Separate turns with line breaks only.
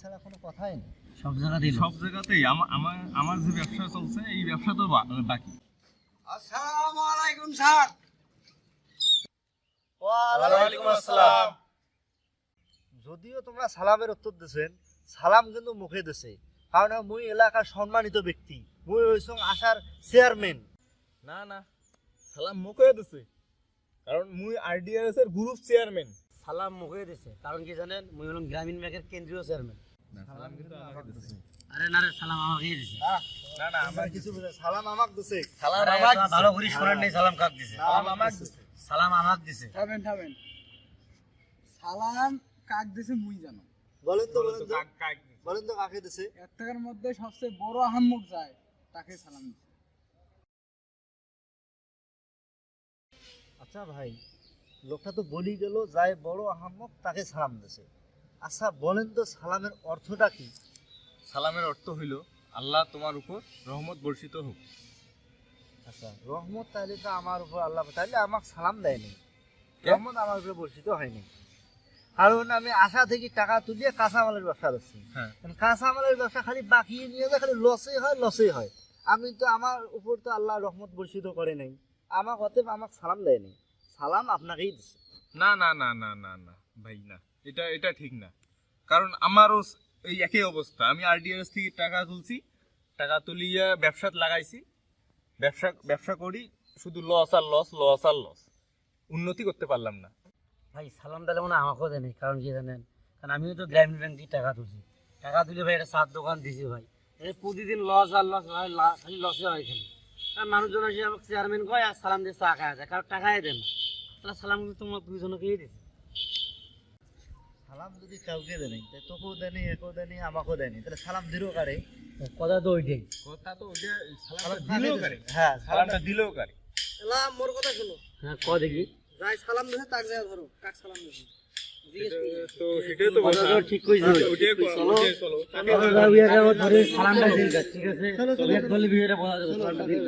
ছাড়া কোনো কথাই নেই।
সব জায়গাতেই
সব জায়গাতেই। আমার আমার যে ব্যবসা চলছে এই ব্যবসা তো বাকি।
আসসালামু আলাইকুম স্যার।
ওয়ালাইকুম আসসালাম। যদিও তোমরা সালামের উত্তর দিছেন সালাম কিন্তু মুখে দিছে। কারণ মুই এলাকার সম্মানিত ব্যক্তি। মুই হইছং আশার চেয়ারম্যান।
না না সালাম মুখে দিছে। কারণ মুই আরডিআরএস এর গ্রুপ চেয়ারম্যান
সালাম মুখে দিছে। কারণ কি জানেন মুই হলাম গ্রামীণ ব্যাংকের কেন্দ্রীয় চেয়ারম্যান।
সালাম কিন্তু আমাকে দিছে।
আরে না রে সালাম আমাকেই দিছে।
না না
আমরা কিছু বুঝে সালাম আমাক দিছে।
সালাম আমাকে
ভালো করে শোনেন নাই সালাম কাক দিছে?
সালাম আমাক দিছে।
সালাম আমাক দিছে।
থামেন থামেন। সালাম কাক দিছে মুই জানো।
বলেন তো বলেন তো
কাক কাক
বলেন তো কাকে দিছে।
এক টাকার মধ্যে সবচেয়ে বড় আহাম্মক যায় তাকে সালাম দিছে।
আচ্ছা ভাই লোকটা তো বলি গেল যাই বড় আহাম্মক তাকে সালাম দিছে আচ্ছা বলেন তো সালামের অর্থটা কি?
সালামের অর্থ হইল আল্লাহ তোমার উপর রহমত বর্ষিত হোক।
আচ্ছা রহমত তাহলে তো আমার উপর আল্লাহ তাহলে আমাকে সালাম দেয়নি? রহমত আমার উপরে বর্ষিত হয়নি। কারণ আমি আশা থেকে টাকা তুলিয়ে কাঁচামালের ব্যবসা করছি।
হ্যাঁ।
কারণ কাঁচামালের ব্যবসা খালি বাকি নিয়ে যায় খালি লসই হয় লসই হয়। আমি তো আমার উপর তো আল্লাহ রহমত বর্ষিত করে নাই। আমাকে অতএব আমাকে সালাম দেয়নি। সালাম আপনাকেই দিচ্ছে
না না না না না না ভাই না। এটা এটা ঠিক না। কারণ আমারও এই একই অবস্থা। আমি আরডিআরএস থেকে টাকা তুলছি টাকা তুলিয়া ব্যবসাত লাগাইছি। ব্যবসা ব্যবসা করি শুধু লস আর লস লস আর লস উন্নতি করতে পারলাম না।
ভাই সালাম দিলে মনে আমাকেও দেয়নি কারণ কি জানেন? কারণ আমিও তো গ্রামীণ ব্যাংক থেকে টাকা তুলছি। টাকা তুলে ভাই একটা সাত দোকান দিছি ভাই। এই প্রতিদিন লস আর লস হয় খালি লসে হয় খালি। কারণ মানুষজন এসে আমাকে চেয়ারম্যান কয় আর সালাম দিয়ে চা খাওয়া যায়। কারণ টাকাই দেন না। তাহলে সালাম কিন্তু তোমার দুইজনকেই দিছে
সালাম যদি কাউকে তাই তোকেও দেয়নি একেও দেয়নি আমাকেও দেয়নি তাহলে সালাম দিরও কারে
কথা তো ওইটাই
কথা তো ওটা
সালাম
দিলেও কারে
হ্যাঁ
সালামটা দিলেও কারে
এলা মোর কথা শোনো
হ্যাঁ ক দেখি
যাই সালাম দিছে তাক যায় ধরো কাক সালাম দিছে
তো সেটাই তো
কথা ঠিক কইছে
ওটাই
চলো
চলো
চলো, ধরে সালামটা দিন ঠিক আছে বিয়েটা বলা যাবে সালামটা দিন।